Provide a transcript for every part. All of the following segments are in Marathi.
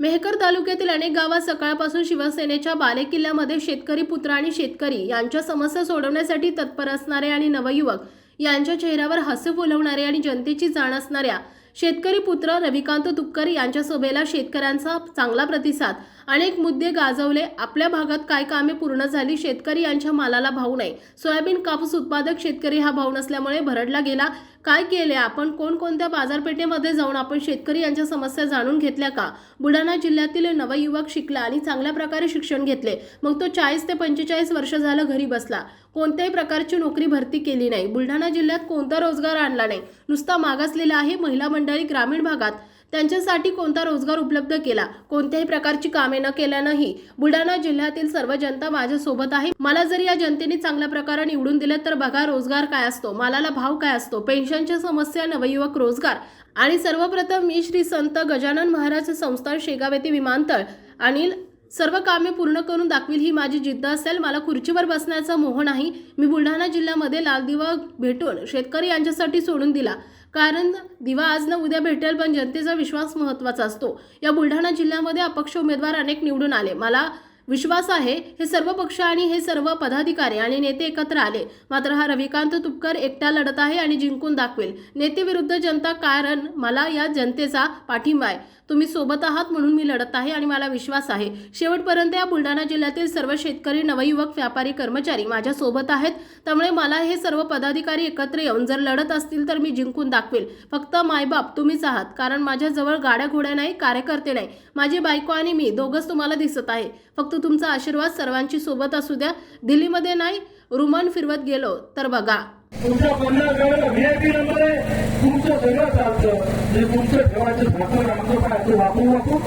मेहकर तालुक्यातील अनेक गावात सकाळपासून शिवसेनेच्या बालेकिल्ल्यामध्ये शेतकरी पुत्र आणि शेतकरी यांच्या समस्या सोडवण्यासाठी तत्पर असणारे आणि नवयुवक यांच्या चेहऱ्यावर हसू फुलवणारे आणि जनतेची जाण असणाऱ्या शेतकरी पुत्र रविकांत तुपकर यांच्या सभेला शेतकऱ्यांचा चांगला प्रतिसाद अनेक मुद्दे गाजवले. आपल्या भागात काय कामे पूर्ण झाली? शेतकरी यांच्या मालाला भाव नाही. सोयाबीन कापूस उत्पादक शेतकरी हा भाव नसल्यामुळे भरडला गेला. काय केले? आपण कोणकोणत्या बाजारपेठेमध्ये जाऊन आपण शेतकरी यांच्या समस्या जाणून घेतल्या का? बुलढाणा जिल्ह्यातील नवयुवक शिकला आणि चांगल्या प्रकारे शिक्षण घेतले. मग तो चाळीस ते पंचेचाळीस वर्ष झालं घरी बसला. कोणत्याही प्रकारची नोकरी भरती केली नाही. बुलढाणा जिल्ह्यात कोणता रोजगार आणला नाही. नुसता मागासलेला आहे महिला मंडळी ग्रामीण भागात. त्यांच्यासाठी कोणता रोजगार उपलब्ध केला? कोणत्याही प्रकारची कामे न केल्यानंही बुलढाणा जिल्ह्यातील सर्व जनता माझ्यासोबत आहे. मला जर या जनतेने चांगल्या प्रकारे निवडून दिले तर बघा रोजगार काय असतो. मालाला भाव काय असतो? पेन्शनच्या समस्या नवयुवक रोजगार आणि सर्वप्रथम मी श्री संत गजानन महाराज संस्थान शेगाव येथे विमानतळ आणि सर्व कामे पूर्ण करून दाखवील ही माझी जिद्द असेल. मला खुर्चीवर बसण्याचा मोह नाही. मी बुलढाणा जिल्ह्यामध्ये लाल दिवा भेटून शेतकरी यांच्यासाठी सोडून दिला. कारण दिवा आज ना उद्या भेटेल पण जनतेचा विश्वास महत्त्वाचा असतो. या बुलढाणा जिल्ह्यामध्ये अपक्ष उमेदवार अनेक निवडून आले. मला विश्वास आहे. हे सर्व पक्ष आणि हे सर्व पदाधिकारी आणि नेते एकत्र आले. मात्र हा रविकांत तुपकर एकटा लढत आहे आणि जिंकून दाखवेल. नेते विरुद्ध जनता कारण मला या जनतेचा पाठिंबा आहे. तुम्ही सोबत आहात म्हणून मी लढत आहे आणि मला विश्वास आहे. शेवटपर्यंत या बुलढाणा जिल्ह्यातील सर्व शेतकरी नवयुवक व्यापारी कर्मचारी माझ्या सोबत आहेत. त्यामुळे मला हे सर्व पदाधिकारी एकत्र येऊन जर लढत असतील तर मी जिंकून दाखवेल. फक्त मायबाप तुम्हीच आहात. कारण माझ्याजवळ गाड्या घोड्या नाही कार्यकर्ते नाही. माझी बायको आणि मी दोघंच तुम्हाला दिसत आहे. फक्त तुमचा आशीर्वाद सर्वांची सोबत असू द्या. दिल्लीमध्ये नाही रुमान फिरवत गेलो. तर बघा. तुमच्या पन्नास गाड्याला व्हीआयपी नंबर आहे. तुमचं सगळं चालतं. जे तुमचं ठेवायचं भाकर आमचं काय ते वापरू नको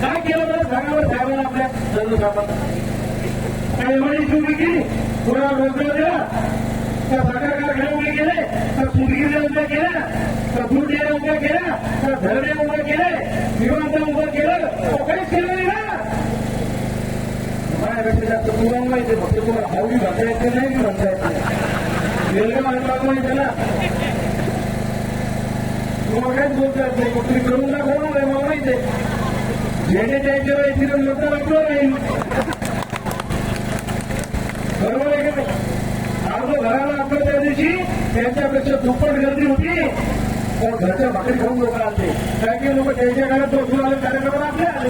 काय केलं बरं? सांगावर साहेबांना आपल्या जनसाहेबांना काय एवढी चुकी केली? कोणाला रोजगार दिला त्या साखर कारखाने गेले? तर का सुतगिरी केल्या तर दूध डेअऱ्या उभ्या केल्या का धरणे उभे केले विमानतळ उभं केलं अहो, काहीच केलं नाही ना माझ्यापेक्षा जास्त तुम्हाला माहिती आहे. फक्त येते नाही की म्हणता येत रेल्वे मार्गाला माहिती ना तुम्हाला काहीच बोलतात येत नाही मग तुम्ही करून दाखवणार आहे मला माहिती आहे जेणे त्यांच्या वेळी तिथे मतदान आपलं राहील बरोबर आहे का नाही? अर्ज घराला आपलं त्या दिवशी त्यांच्यापेक्षा दुप्पट गर्दी होती. पण घरच्या भाकरी खाऊन लोक आले. काय काही लोक त्यांच्या घरात बसून आले कार्यक्रमाला आपले आले.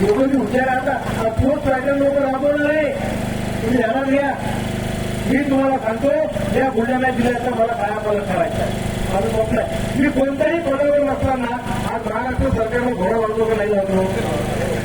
लोकांची हुशार आता तोच पॅटर्न लोक राबवणार. आहे तुम्ही जाणार या. मी तुम्हाला सांगतोय या बुलढाणा जिल्ह्याचा मला कायापालन करायचा आहे. माझं स्वप्न आहे. मी कोणत्याही पदावर नसताना आज महाराष्ट्र सरकारनं घोडा वाढतो का नाही लागलो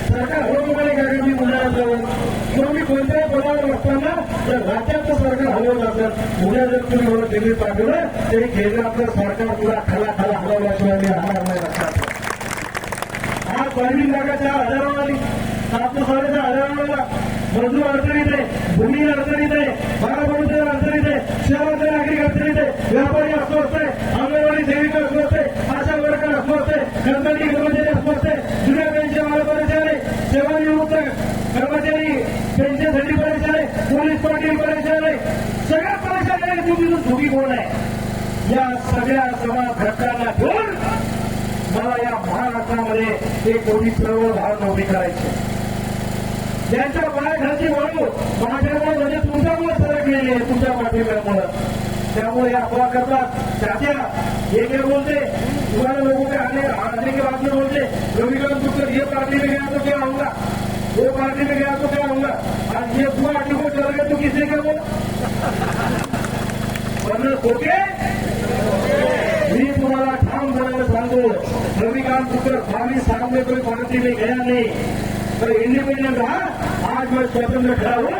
सरकार हलवतो का नाही कारण मी बुलढाण्यात जाऊन? किंवा मी कोणत्याही पदावर नसताना जर राज्याचं सरकार हलवलं असेल उद्या जर तुम्ही मला दिल्लीत पाठवलं तरी केंद्रातलं सरकार पुरा खाला खाला हलवल्याशिवाय मी राहणार नाही लक्षात ठेवा. आज पहिली जागा चार हजारावर आली सात साडेदहा हजारावर मजूर अडचणीत आहे भूमी अडचणीत आहे बाराबरोबर अडचणीत आहे शहरातले नागरिक अडचणीत आहे व्यापारी अस्वस्थ आहे अंगणवाडी सेविका अस्वस्थ आहे आशा वर्कर अस्वस्थ आहे कंपनी कर्मचारी अस्वस्थ आहे जुन्या पेन्शन मला परेशान आहे सेवानिवृत्त कर्मचारी पेन्शनसाठी परेशान आहे पोलीस पाटील परेशान आहे सगळ्या परेशान आहे तुम्ही धुगी कोण आहे? या सगळ्या समाज घटकांना घेऊन मला या महाराष्ट्रामध्ये एक कोणी चळवळ भाग नोंदणी करायची ज्यांच्या पायाखालची वाळू माझ्यामुळे म्हणजे तुमच्यामुळे सरकलेली आहे तुमच्या पाठिंब्यामुळे. त्यामुळे अफवा करतात त्याच्या हे काय बोलते. तुम्हाला लोक के आने आने के बाद में बोलते. रविकांत पुत्र ये पार्टी में गया तो क्या होगा वो पार्टी में गया तो क्या होगा आज ये पूरा पार्टी को चल गए तो किसने क्या बोला? वरना मी तुम्हाला ठाम बनायला सांगतो. रविकांत पुत्र स्वामी सामने कोई पार्टी में गया नहीं. मैं इंडिपेंडेंट रहा आज मैं स्वतंत्र खड़ा हूँ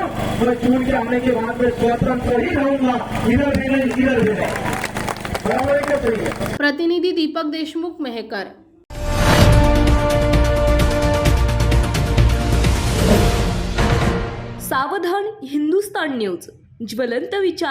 मैं चुन के आने के बाद मैं स्वतंत्र ही रहूंगा। इधर भी नहीं इधर भी नहीं। बराबर प्रतिनिधी दीपक देशमुख मेहकर। सावधान हिंदुस्तान न्यूज ज्वलंत विचार।